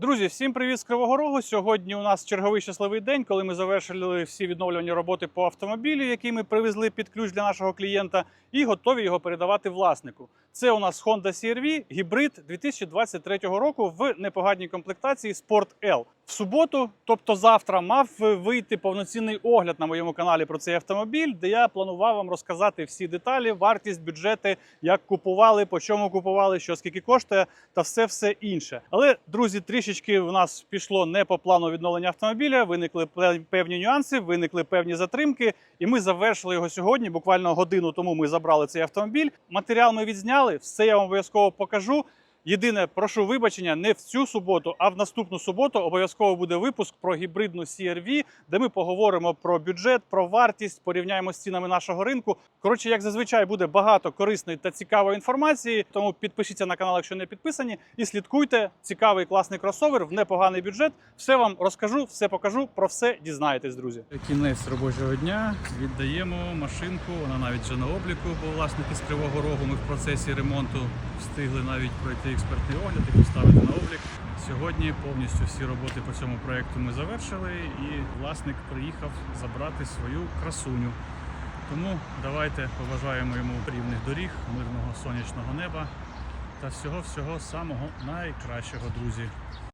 Друзі, всім привіт з Кривого Рогу. Сьогодні у нас черговий щасливий день, коли ми завершили всі відновлювані роботи по автомобілю, який ми привезли під ключ для нашого клієнта, і готові його передавати власнику. Це у нас Honda CR-V гібрид 2023 року в непоганій комплектації Sport L. В суботу, тобто завтра, мав вийти повноцінний огляд на моєму каналі про цей автомобіль, де я планував вам розказати всі деталі, вартість, бюджети, як купували, по чому купували, що скільки коштує, та все все інше. Але друзі, трішечки в нас пішло не по плану відновлення автомобіля. Виникли певні нюанси, виникли певні затримки, і ми завершили його сьогодні. Буквально годину тому ми забрали цей автомобіль. Матеріал ми відзняли, все я вам обов'язково покажу. Єдине, прошу вибачення, не в цю суботу, а в наступну суботу обов'язково буде випуск про гібридну CR-V, де ми поговоримо про бюджет, про вартість, порівняємо з цінами нашого ринку. Коротше, як зазвичай, буде багато корисної та цікавої інформації. Тому підпишіться на канал, якщо не підписані, і слідкуйте. Цікавий класний кросовер в непоганий бюджет. Все вам розкажу, все покажу, про все дізнаєтесь, друзі. Кінець робочого дня. Віддаємо машинку. Вона навіть вже на обліку, бо власник із Кривого Рогу. Ми в процесі ремонту встигли навіть пройти експертний огляд і поставити на облік. Сьогодні повністю всі роботи по цьому проєкту ми завершили, і власник приїхав забрати свою красуню. Тому давайте побажаємо йому рівних доріг, мирного сонячного неба та всього всього самого найкращого, друзі.